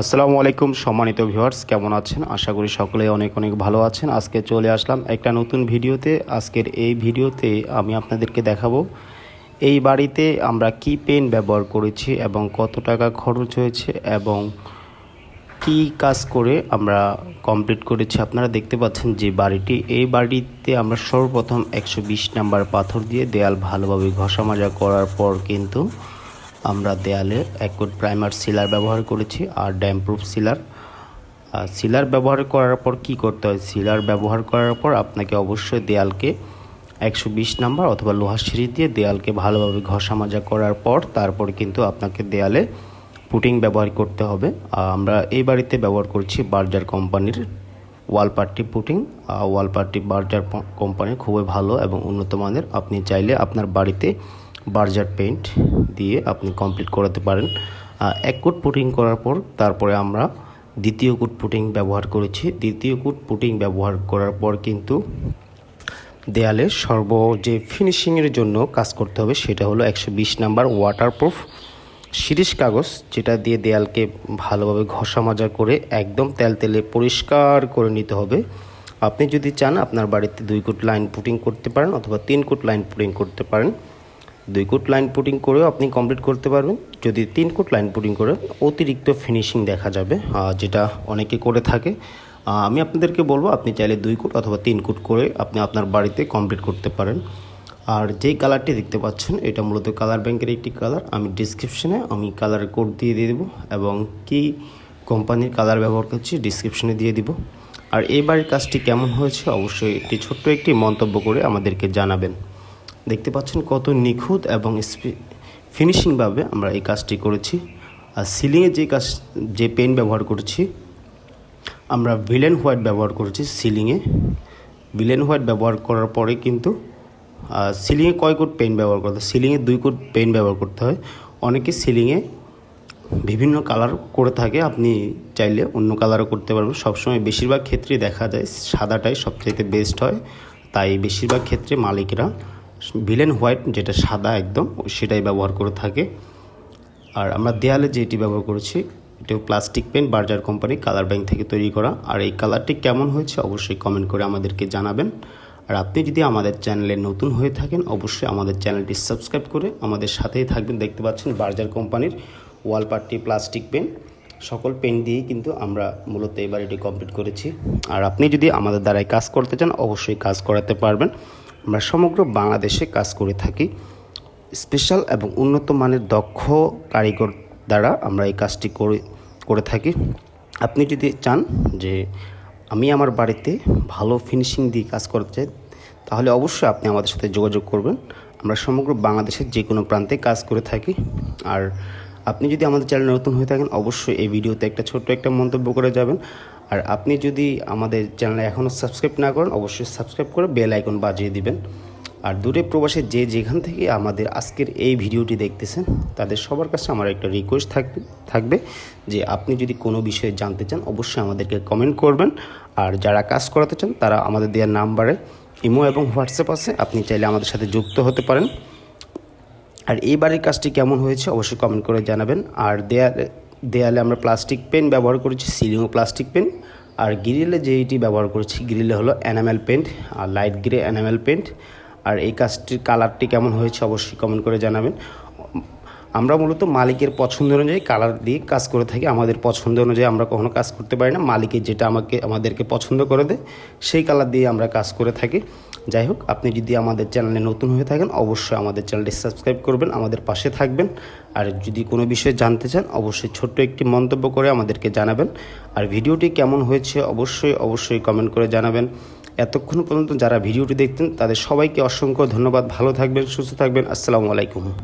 আসসালামু আলাইকুম সম্মানিত ভিউয়ার্স, কেমন আছেন? আশা করি সকলেই অনেক অনেক ভালো আছেন। আজকে চলে আসলাম একটা নতুন ভিডিওতে। আজকের এই ভিডিওতে আমি আপনাদেরকে দেখাবো, এই বাড়িতে আমরা কি পেন ব্যবহার করেছি এবং কত টাকা খরচ হয়েছে এবং কি কাজ করে আমরা কমপ্লিট করেছি। আপনারা দেখতে পাচ্ছেন যে বাড়িটি, এই বাড়িতে আমরা সর্বপ্রথম একশো বিশ নাম্বার পাথর দিয়ে দেয়াল ভালোভাবে ঘষা মাজা করার পর কিন্তু আমরা দেয়ালে এক প্রাইমার সিলার ব্যবহার করেছি আর ড্যাম প্রুফ সিলার সিলার ব্যবহার করার পর কি করতে হয়? সিলার ব্যবহার করার পর আপনাকে অবশ্যই দেয়ালকে একশো বিশ নাম্বার অথবা লোহার সিঁড়ি দিয়ে দেয়ালকে ভালোভাবে ঘষা মাজা করার পর তারপর কিন্তু আপনাকে দেয়ালে পুটিং ব্যবহার করতে হবে। আমরা এই বাড়িতে ব্যবহার করছি বার্জার কোম্পানির wall putty putting. Wall putty Berger company খুবই ভালো এবং উন্নত মানের আপনি চাইলে আপনার বাড়িতে বার্জার পেইন্ট দিয়ে আপনি কমপ্লিট করাতে পারেন। এক কোট পুটিং করার পর তারপরে আমরা দ্বিতীয় কোট পুটিং ব্যবহার করেছি। দ্বিতীয় কোট পুটিং ব্যবহার করার পর কিন্তু দেয়ালে সর্ব যে ফিনিশিংয়ের জন্য কাজ করতে হবে সেটা হলো একশো বিশ নাম্বার ওয়াটারপ্রুফ শিরিষ কাগজ, যেটা দিয়ে দেয়ালকে ভালোভাবে ঘষা মাজা করে একদম তেলতেলে পরিষ্কার করে নিতে হবে। আপনি যদি চান আপনার বাড়িতে দুই কোট লাইন পুটিং করতে পারেন অথবা তিন কোট লাইন পুটিং করতে পারেন। দুই কোট লাইন পুটিং করেও আপনি কমপ্লিট করতে পারবেন। যদি তিন কোট লাইন পুটিং করেন অতিরিক্ত ফিনিশিং দেখা যাবে যেটা অনেকে করে থাকে। আমি আপনাদেরকে বলব, আপনি চাইলে দুই কোট অথবা তিন কোট করে আপনি আপনার বাড়িতে কমপ্লিট করতে পারেন। আর যেই কালারটি দেখতে পাচ্ছেন, এটা মূলত কালার ব্যাংকের একটি কালার আমি ডিসক্রিপশনে আমি কালারের কোড দিয়ে দিয়ে দেবো এবং কি কোম্পানির কালার ব্যবহার করছি ডিসক্রিপশনে দিয়ে দিব। আর এই বাড়ির কাজটি কেমন হয়েছে, অবশ্যই একটি ছোট্ট একটি মন্তব্য করে আমাদেরকে জানাবেন। দেখতে পাচ্ছেন কত নিখুঁত এবং ফিনিশিংভাবে আমরা এই কাজটি করেছি। আর সিলিংয়ে যে কাজ যে পেন ব্যবহার করেছি, আমরা ভিলেন হোয়াইট ব্যবহার করেছি সিলিংয়ে ভিলেন হোয়াইট ব্যবহার করার পরে কিন্তু সিলিংয়ে কয় কোট পেন ব্যবহার করতে হয়? সিলিংয়ে দুই কোট পেন ব্যবহার করতে হয়। অনেকে সিলিংয়ে বিভিন্ন কালার করে থাকে, আপনি চাইলে অন্য কালারও করতে পারবেন। সবসময় বেশিরভাগ ক্ষেত্রেই দেখা যায়, সাদাটাই সবচাইতে বেস্ট হয়। তাই বেশিরভাগ ক্ষেত্রে মালিকরা ভিলেন হোয়াইট যেটা সাদা একদম, সেটাই ব্যবহার করে থাকে। আর আমরা দেয়ালে যেটি ব্যবহার করেছি, এটাও plastic paint Berger company colour bank থেকে তৈরি করা। আর এই কালারটি কেমন হয়েছে অবশ্যই কমেন্ট করে আমাদেরকে জানাবেন। আর আপনি যদি আমাদের চ্যানেলে নতুন হয়ে থাকেন, অবশ্যই আমাদের চ্যানেলটি সাবস্ক্রাইব করে আমাদের সাথেই থাকবেন। দেখতে পাচ্ছেন বার্জার কোম্পানির ওয়াল পার্টি প্লাস্টিক পেন সকল পেন দিয়েই কিন্তু আমরা মূলত এবার এটি কমপ্লিট করেছি। আর আপনি যদি আমাদের দ্বারাই কাজ করতে চান, অবশ্যই কাজ করাতে পারবেন। আমরা সমগ্র বাংলাদেশে কাজ করে থাকি। স্পেশাল এবং উন্নত মানের দক্ষ কারিগর দ্বারা আমরা এই কাজটি করে করে থাকি। আপনি যদি চান যে আমি আমার বাড়িতে ভালো ফিনিশিং দিয়ে কাজ করতে চাই, তাহলে অবশ্যই আপনি আমাদের সাথে যোগাযোগ করবেন। আমরা সমগ্র বাংলাদেশের যে কোনো প্রান্তে কাজ করে থাকি। আর আপনি যদি আমাদের চ্যানেলে নতুন হয়ে থাকেন, অবশ্যই এই ভিডিওতে একটা ছোট্ট একটা মন্তব্য করে যাবেন। আর আপনি যদি আমাদের চ্যানেলে এখনও সাবস্ক্রাইব না করেন, অবশ্যই সাবস্ক্রাইব করে বেল আইকন বাজিয়ে দিবেন। আর দূরে প্রবাসে যে যেখান থেকে আমাদের আজকের এই ভিডিওটি দেখতেছেন, তাদের সবার কাছে আমার একটা রিকোয়েস্ট থাকবে থাকবে যে আপনি যদি কোনো বিষয়ে জানতে চান, অবশ্যই আমাদেরকে কমেন্ট করবেন। আর যারা কাজ করাতে চান, তারা আমাদের দেওয়ার নাম্বারে ইমো এবং হোয়াটসঅ্যাপ আছে। আপনি চাইলে আমাদের সাথে যুক্ত হতে পারেন। আর এই বাড়ির কাজটি কেমন হয়েছে অবশ্যই কমেন্ট করে জানাবেন। আর দেয়ালে দেয়ালে আমরা প্লাস্টিক পেন ব্যবহার করেছি সিলিংও প্লাস্টিক পেন আর গ্রিলে যেইটি ব্যবহার করেছি গ্রিলে হলো অ্যানামেল পেন্ট আর লাইট গ্রে অ্যানামেল পেন্ট আর এই কাজটির কালারটি কেমন হয়েছে অবশ্যই কমেন্ট করে জানাবেন। আমরা মূলত মালিকের পছন্দ অনুযায়ী কালার দিয়ে কাজ করে থাকি। আমাদের পছন্দ অনুযায়ী আমরা কখনো কাজ করতে পারি না। মালিকের যেটা আমাকে, আমাদেরকে পছন্দ করে দেয়, সেই কালার দিয়ে আমরা কাজ করে থাকি। যাই হোক, আপনি যদি আমাদের চ্যানেলে নতুন হয়ে থাকেন, অবশ্যই আমাদের চ্যানেলটি সাবস্ক্রাইব করবেন, আমাদের পাশে থাকবেন। আর যদি কোনো বিষয়ে জানতে চান, অবশ্যই ছোট্ট একটি মন্তব্য করে আমাদেরকে জানাবেন। আর ভিডিওটি কেমন হয়েছে, অবশ্যই অবশ্যই কমেন্ট করে জানাবেন। এতক্ষণ পর্যন্ত যারা ভিডিওটি দেখতেন, তাদের সবাইকে অসংখ্য ধন্যবাদ। ভালো থাকবেন, সুস্থ থাকবেন। আসসালামু আলাইকুম।